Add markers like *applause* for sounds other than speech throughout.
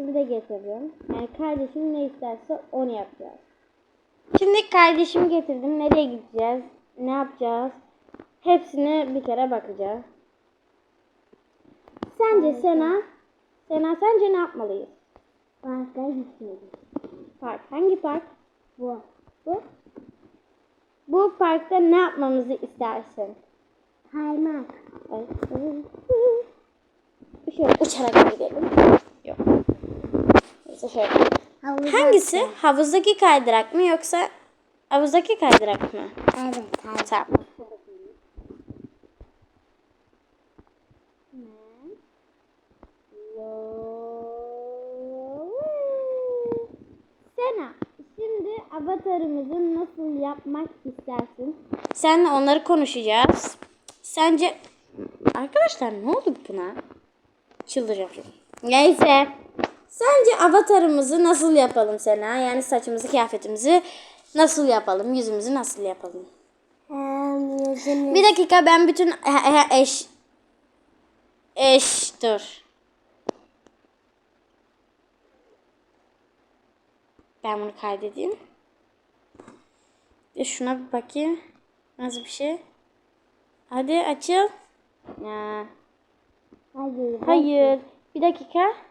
kardeşimi de getiririm. Yani kardeşim ne isterse onu yapacağız. Şimdi kardeşimi getirdim. Nereye gideceğiz? Ne yapacağız? Hepsine bir kere bakacağız. Sence Sena? Sena sence ne yapmalıyız? Parka gitmeliyiz. Park. Hangi park? Bu. Bu. Bu parkta ne yapmamızı istersin? Kaymak. Ay. Şöyle uçarak gidelim. Yok. Neyse şöyle. Havuz Hangisi? Havuzdaki kaydırak mı yoksa havuzdaki kaydırak mı? Evet. Kaymak. Tamam. Sena, şimdi avatarımızı nasıl yapmak istersin? Seninle onları konuşacağız. Sence... Arkadaşlar ne oldu buna? Çıldıracağım. Neyse. Sence avatarımızı nasıl yapalım Sena? Yani saçımızı, kıyafetimizi nasıl yapalım? Yüzümüzü nasıl yapalım? Yüzünü. Bir dakika ben bütün eş eş dur. Ben bunu kaydedeyim. Bir şuna bir bakayım. Nasıl bir şey? Hadi açıl. Ya. Hayır. Hayır. Bir dakika.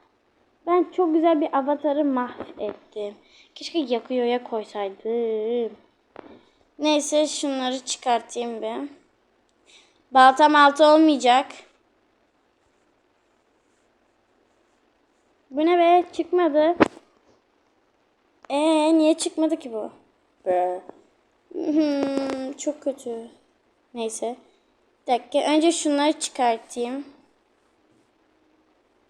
Ben çok güzel bir avatarı mahvettim. Keşke yakıyorya koysaydım. Neyse şunları çıkartayım bir. Baltam altı olmayacak. Bu ne be? Çıkmadı. Ee niye çıkmadı ki bu? Be. Hmm, çok kötü. Neyse. Bir dakika. Önce şunları çıkartayım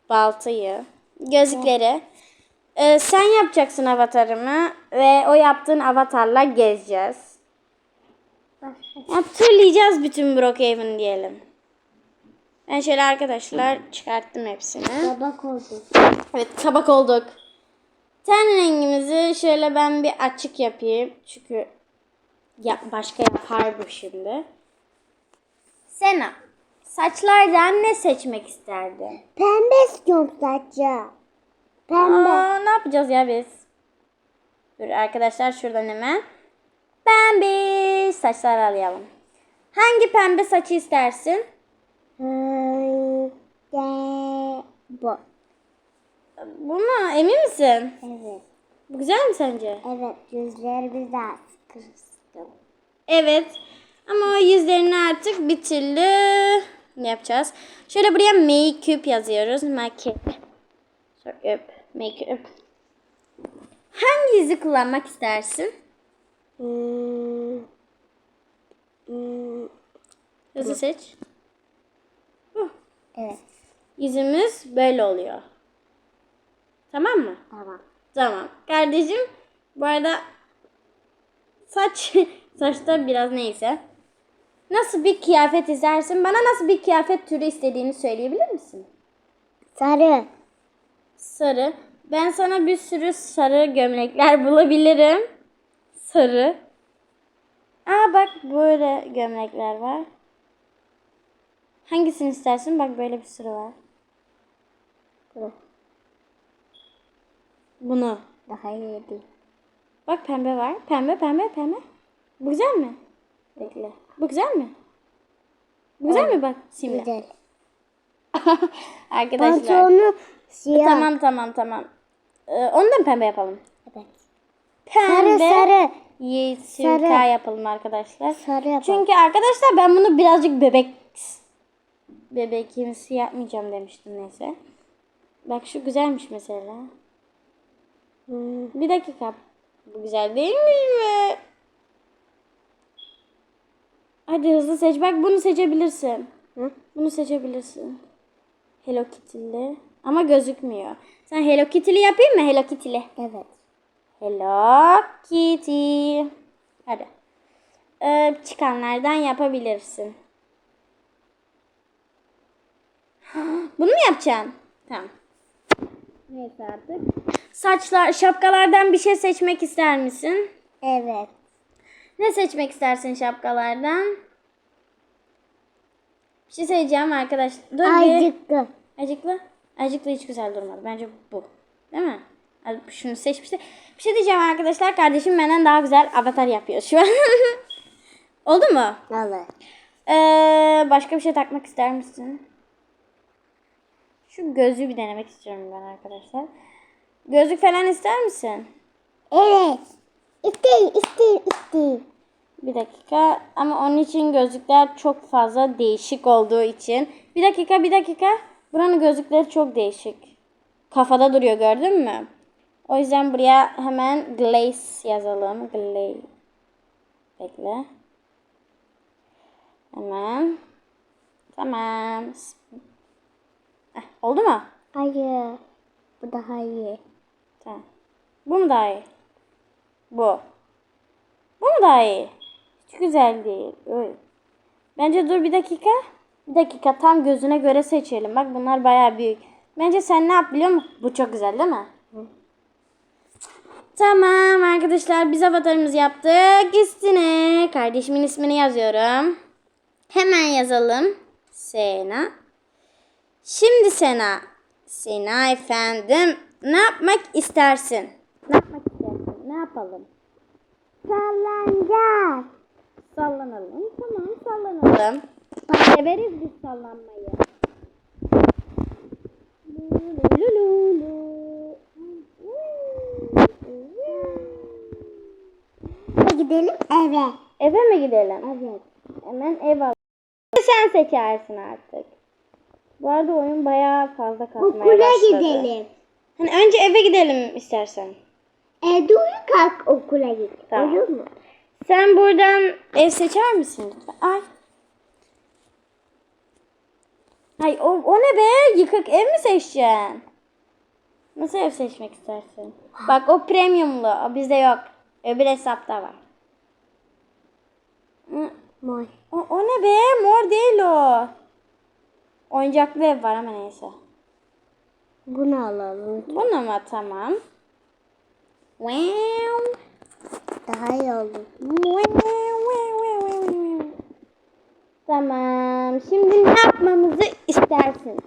baltayı, gözlükleri. Ee, sen yapacaksın avatarımı ve o yaptığın avatarla gezeceğiz. Ya, turlayacağız bütün Brookhaven diyelim. Ben şöyle arkadaşlar çıkarttım hepsini. Tabak oldu. Evet kabak olduk. Ten rengimizi şöyle ben bir açık yapayım. Çünkü ya başka yapar bu şimdi. Sena, saçlardan ne seçmek isterdin? Pembe istiyorum saçı. Pembe. Aa, ne yapacağız ya biz? Dur arkadaşlar şuradan hemen. Pembe saçlar alayalım. Hangi pembe saçı istersin? Hmm, de- bu. Bu mu? Emin misin? Evet. Bu güzel mi sence? Evet. Yüzlerimizi de kırıştım. Evet. Ama yüzlerini artık bir türlü ne yapacağız? Şöyle buraya make-up yazıyoruz. Make-up. Make-up. Make-up. Hangi yüzü kullanmak istersin? Hmm. Hmm. Hızlı seç. Evet. Yüzümüz böyle oluyor. Tamam mı? Tamam. Tamam. Kardeşim bu arada saç *laughs* saçta biraz neyse. Nasıl bir kıyafet istersin? Bana nasıl bir kıyafet türü istediğini söyleyebilir misin? Sarı. Sarı. Ben sana bir sürü sarı gömlekler *laughs* bulabilirim. Sarı. Aa bak böyle gömlekler var. Hangisini istersin? Bak böyle bir sürü var. Bu. Bunu. Daha iyi değil. Bak pembe var. Pembe pembe pembe. Bu güzel mi? Bekle. Bu güzel mi? Bu güzel mi bak simle. Güzel. *laughs* Arkadaşlar. Pantolonu siyah. Tamam tamam tamam. Ee, onu da mı pembe yapalım? Evet. Pembe. Sarı sarı. Yeşil Sarı. yapalım arkadaşlar. Sarı yapalım. Çünkü arkadaşlar ben bunu birazcık bebek bebekimsi yapmayacağım demiştim neyse. Bak şu güzelmiş mesela. Hmm. Bir dakika. Bu güzel değilmiş mi? Hadi hızlı seç. Bak bunu seçebilirsin. Hı? Bunu seçebilirsin. Hello Kitty'li. Ama gözükmüyor. Sen Hello Kitty'li yapayım mı? Hello Kitty'li. Evet. Hello Kitty. Hadi. Ee, çıkanlardan yapabilirsin. *gasps* Bunu mu yapacaksın? Tamam. Neyse artık. Saçlar, şapkalardan bir şey seçmek ister misin? Evet. Ne seçmek istersin şapkalardan? Bir şey söyleyeceğim arkadaş. Dur bir. Acıktı. Acıklı. Acıklı hiç güzel durmadı. Bence bu. Değil mi? Şunu seçmişti. Bir şey diyeceğim arkadaşlar. Kardeşim benden daha güzel avatar yapıyor şu an. *laughs* Oldu mu? Olur. Ee, başka bir şey takmak ister misin? Şu gözlüğü bir denemek istiyorum ben arkadaşlar. Gözlük falan ister misin? Evet. İsteyim, isteyim, isteyim. Bir dakika ama onun için gözlükler çok fazla değişik olduğu için. Bir dakika bir dakika. Buranın gözlükleri çok değişik. Kafada duruyor gördün mü? O yüzden buraya hemen glaze yazalım. Glaze. Bekle. Hemen. Tamam. Eh, oldu mu? Hayır. Bu daha iyi. Tamam. Bu mu daha iyi? Bu. Bu mu daha iyi? Hiç güzel değil. Öyle. Bence dur bir dakika. Bir dakika tam gözüne göre seçelim. Bak bunlar bayağı büyük. Bence sen ne yap biliyor musun? Bu çok güzel değil mi? Tamam arkadaşlar biz avatarımızı yaptık. Üstüne kardeşimin ismini yazıyorum. Hemen yazalım. Sena. Şimdi Sena. Sena efendim. Ne yapmak istersin? Ne yapmak yapalım? Sallanacak. Sallanalım. Tamam sallanalım. Severiz biz sallanmayı. Gidelim eve. Eve mi gidelim? Evet. Hemen ev al. Sen seçersin artık. Bu arada oyun bayağı fazla kasmaya Okula başladı. gidelim. Hani önce eve gidelim istersen. Evde uyu kalk okula git. Tamam. Olur mu? Sen buradan ev seçer misin lütfen? Ay. Ay o, o ne be? Yıkık ev mi seçeceksin? Nasıl ev seçmek istersin? Bak o premiumlu. O bizde yok. Öbür hesapta var. Mor. O, o ne be? Mor değil o. Oyuncaklı ev var ama neyse. Bunu alalım. Bunu mu? Tamam. Wow. Daha iyi olur. Tamam. Şimdi ne yapmamızı istersin?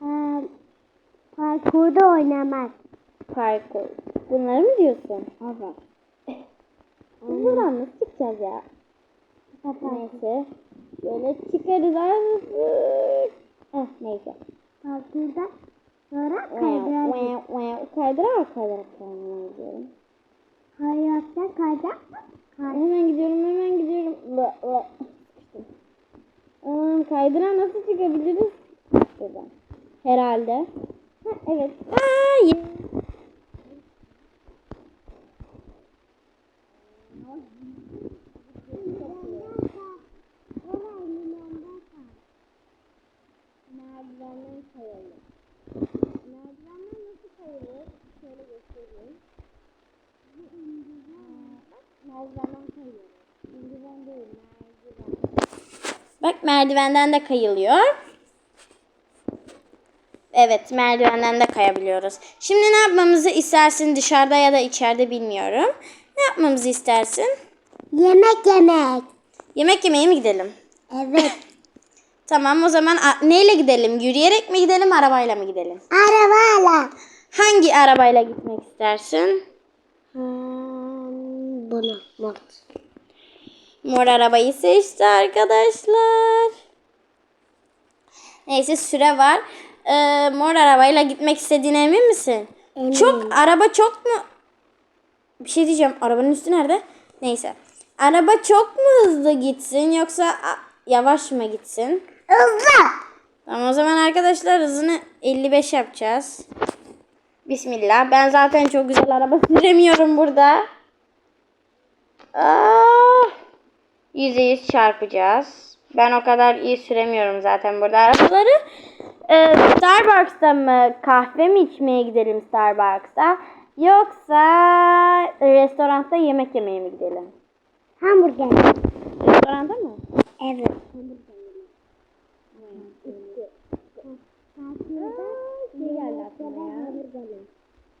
Ha, parkurda oynamak. Parkur. Bunları mı diyorsun? Evet. Biz buradan nasıl çıkacağız ya? Neyse. Şöyle çıkarız artık. Eh, neyse. Parkurda wow, wow. Kaydırarak kaydırarak kaydırarak gidiyorum. Hayatta kaydırak mı? Hemen gidiyorum, hemen gidiyorum. Bı, bı. Aman kaydıra nasıl çıkabiliriz? Buradan. Herhalde. Ha, evet. Aa, ye- Merdivenden kayalım. Merdivenden nasıl kayılır? Şöyle göstereyim. Bak merdivenden kayıyor. Merdiven değil, merdiven. Bak merdivenden de kayılıyor. Evet merdivenden de kayabiliyoruz. Şimdi ne yapmamızı istersin dışarıda ya da içeride bilmiyorum. Ne yapmamızı istersin? Yemek yemek. Yemek yemeye mi gidelim? Evet. *laughs* Tamam o zaman neyle gidelim? Yürüyerek mi gidelim arabayla mı gidelim? Arabayla. Hangi arabayla gitmek istersin? Hmm, bunu. Mor. Mor arabayı seçti arkadaşlar. Neyse süre var. Ee, mor arabayla gitmek istediğine emin misin? Eminim. Çok araba çok mu? Bir şey diyeceğim. Arabanın üstü nerede? Neyse. Araba çok mu hızlı gitsin yoksa yavaş mı gitsin? Hızlı. Tamam o zaman arkadaşlar hızını 55 yapacağız. Bismillah. Ben zaten çok güzel araba *laughs* süremiyorum burada. Aa! %100 çarpacağız. Ben o kadar iyi süremiyorum zaten burada arabaları. Ee, Starbucks'ta mı kahve mi içmeye gidelim Starbucks'ta? Yoksa restoranda yemek yemeye mi gidelim? Hamburger. Restoranda mı? Evet.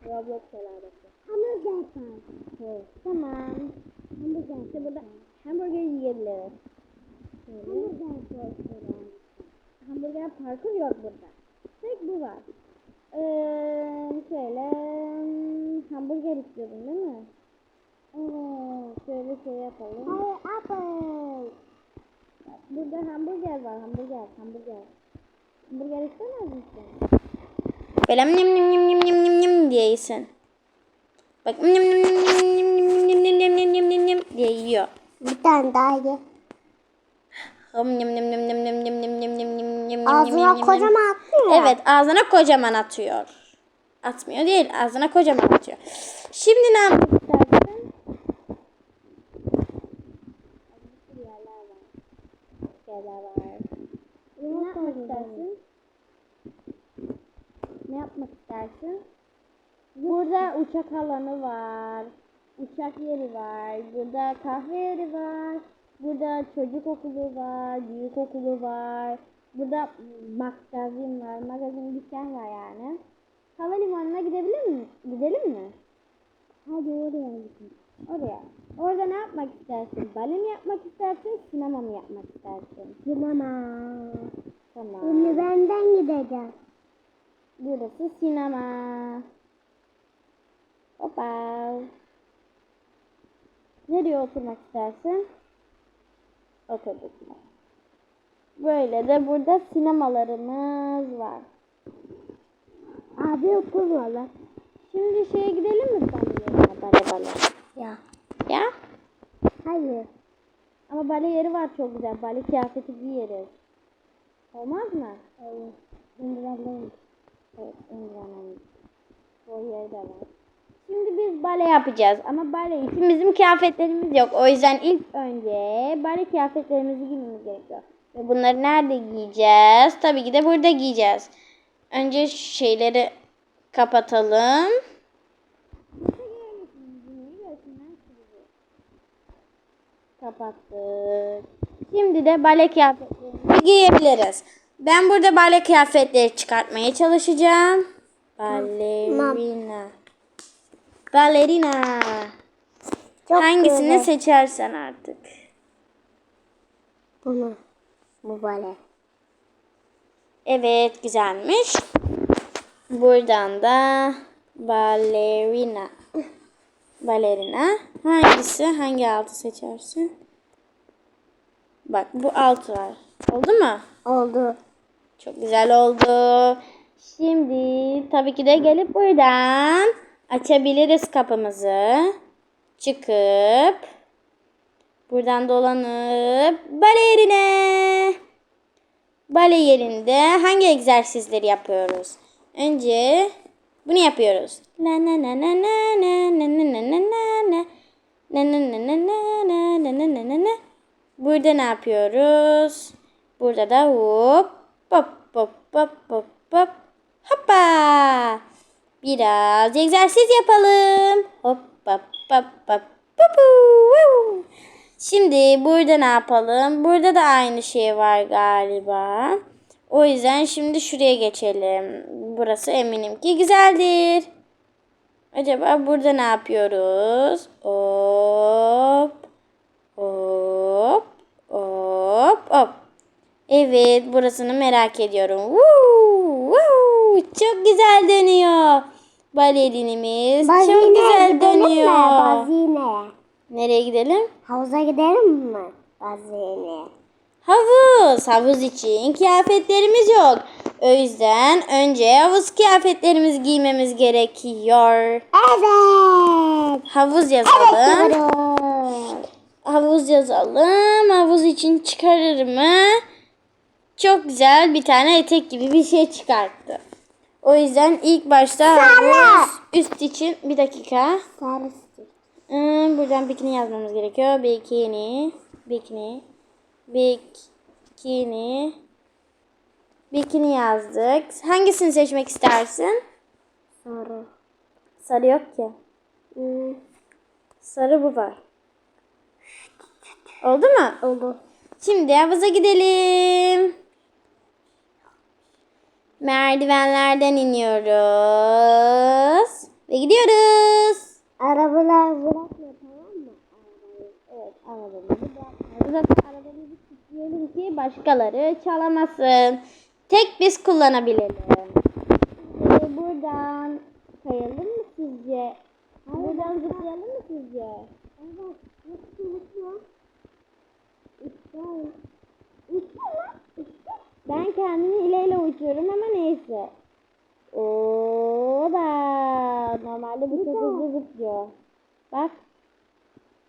Roblox herhalde. Hamburger. Tamam. Hamburger. Burada hamburger yiyebiliriz. Hamburger park. Hamburger parkur yok burada. Tek bu var. Ee, şöyle hamburger istiyordun değil mi? Evet. Şöyle şey yapalım. Hayır apple. Burada hamburger var. Hamburger. Hamburger. Hamburger istemez misin? Böyle nim nim nim nim nim nim nim diye yesin. Bak nim nim nim nim nim nim nim nim nim nim nim diye yiyor. Bir tane daha ye. Hım nim nim nim nim nim nim nim nim nim nim nim Ağzına kocaman ya. Evet ağzına kocaman atıyor. Atmıyor değil ağzına kocaman atıyor. Şimdi ne istersin? Şeyler var. Ne yapmak istersin? Ne yapmak istersin? Burada uçak alanı var. Uçak yeri var. Burada kahve yeri var. Burada çocuk okulu var. Büyük okulu var. Burada magazin var. Magazin dükkan var yani. Havalimanına gidebilir mi? Gidelim mi? Hadi oraya gidelim. Oraya. Orada ne yapmak istersin? Bale mi yapmak istersin? Sinema mı yapmak istersin? Sinema. Tamam. Şimdi benden gideceğim. Burası sinema. Hoppa. Nereye oturmak istersin? Oturduk mu? Böyle de burada sinemalarımız var. Abi okul var lan. Şimdi şeye gidelim mi yerine? Bale bale. Ya. Ya? Hayır. Ama bale yeri var çok güzel. Bale kıyafeti giyeriz. Olmaz mı? Hayır. İndirelim. Evet, İmran'ın o yerde var. Şimdi biz bale yapacağız ama bale için bizim kıyafetlerimiz yok. O yüzden ilk önce bale kıyafetlerimizi giymemiz gerekiyor. Ve bunları nerede giyeceğiz? Tabii ki de burada giyeceğiz. Önce şeyleri kapatalım. Kapattık. Şimdi de bale kıyafetlerimizi giyebiliriz. Ben burada bale kıyafetleri çıkartmaya çalışacağım. Balerina. Balerina. Çok Hangisini güzel. seçersen artık. Bunu. Bu böyle. Evet güzelmiş. Buradan da balerina. Balerina. Hangisi? Hangi altı seçersin? Bak bu altı var. Oldu mu? Oldu. Çok güzel oldu. Şimdi tabii ki de gelip buradan açabiliriz kapımızı. Çıkıp buradan dolanıp balerine. Bale yerinde hangi egzersizleri yapıyoruz? Önce bunu yapıyoruz. La la la la la la la la la la. Na na na na na na na na na na na. Burada ne yapıyoruz? Burada da hop hop hop hop hop hop hoppa. Biraz egzersiz yapalım. Hop hop hop hop. Şimdi burada ne yapalım? Burada da aynı şey var galiba. O yüzden şimdi şuraya geçelim. Burası eminim ki güzeldir. Acaba burada ne yapıyoruz? Hop. Hop. Hop. Hop. Evet burasını merak ediyorum. Woo, woo. Çok güzel dönüyor. Balerinimiz çok güzel dönüyor. mi? Bazine. Nereye gidelim? Havuza gidelim mi? Bazine. Havuz. Havuz için kıyafetlerimiz yok. O yüzden önce havuz kıyafetlerimizi giymemiz gerekiyor. Evet. Havuz yazalım. Diyorum. Havuz yazalım. Havuz için çıkarır mı? Çok güzel bir tane etek gibi bir şey çıkarttı. O yüzden ilk başta havuz üst için bir dakika. Sarısı. Hmm, buradan bikini yazmamız gerekiyor. Bikini, bikini, bikini, bikini yazdık. Hangisini seçmek istersin? Sarı. Sarı yok ki. Hmm. Sarı bu var. Oldu mu? Oldu. Şimdi havuza gidelim. Merdivenlerden iniyoruz. Ve gidiyoruz. Arabalar bırakma tamam mı? Evet arabamızı bırakmıyoruz. Zaten arabamızı kilitleyelim ki başkaları çalamasın. Tek biz kullanabilelim. Ee, burada buradan kayalım mı sizce? Buradan zıplayalım mı sizce? Evet. Nasıl uçuyor? Uçuyor. Uçuyor lan. Uçuyor. Ben kendimi ileyle uçuyorum ama neyse. Oo da normalde bu çok hızlı zıplıyor. Bak.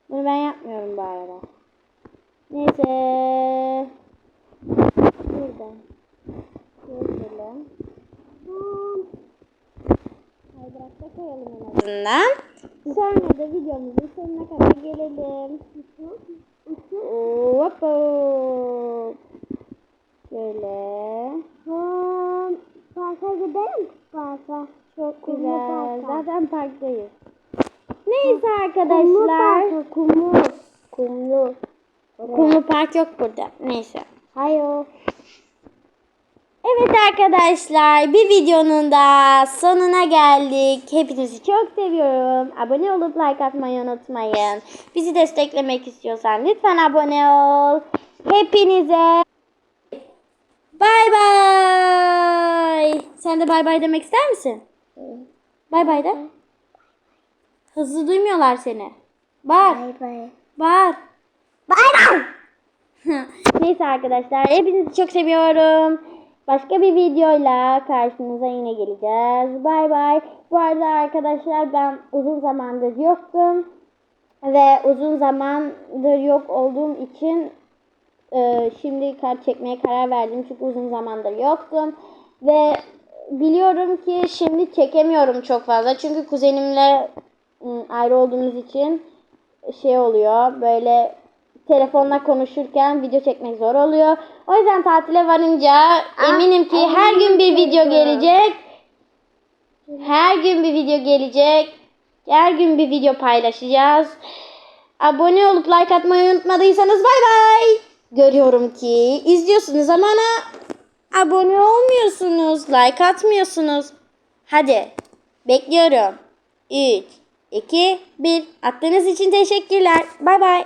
Bunu ben yapmıyorum bu arada. Neyse. Burada. Geçelim. Bum. Kaydırakta koyalım en azından. Sonra da videomuzun sonuna kadar gelelim. Uçuyor. Şöyle. Bum. Parka gidelim. Parka. Çok Kumlu güzel. parka. Zaten parktayız. Neyse Kumlu arkadaşlar. parka. Kumlu. Kumlu. Kumlu park yok burada. Neyse. Hayır. Evet arkadaşlar bir videonun da sonuna geldik. Hepinizi çok seviyorum. Abone olup like atmayı unutmayın. Bizi desteklemek istiyorsan lütfen abone ol. Hepinize bay bay. Sen de bay bay demek ister misin? Bay bay de. Hızlı duymuyorlar seni. Bağır. Bay bay. Bağır. Bay bay. *laughs* Neyse arkadaşlar hepinizi çok seviyorum. Başka bir videoyla karşınıza yine geleceğiz. Bay bay. Bu arada arkadaşlar ben uzun zamandır yoktum. Ve uzun zamandır yok olduğum için e, şimdi kart çekmeye karar verdim. Çünkü uzun zamandır yoktum. Ve biliyorum ki şimdi çekemiyorum çok fazla. Çünkü kuzenimle ım, ayrı olduğumuz için şey oluyor. Böyle telefonla konuşurken video çekmek zor oluyor. O yüzden tatile varınca eminim ki her gün bir video gelecek. Her gün bir video gelecek. Her gün bir video paylaşacağız. Abone olup like atmayı unutmadıysanız bay bay. Görüyorum ki izliyorsunuz ama ana abone olmuyorsunuz. Like atmıyorsunuz. Hadi bekliyorum. 3, 2, 1. Attığınız için teşekkürler. Bay bay.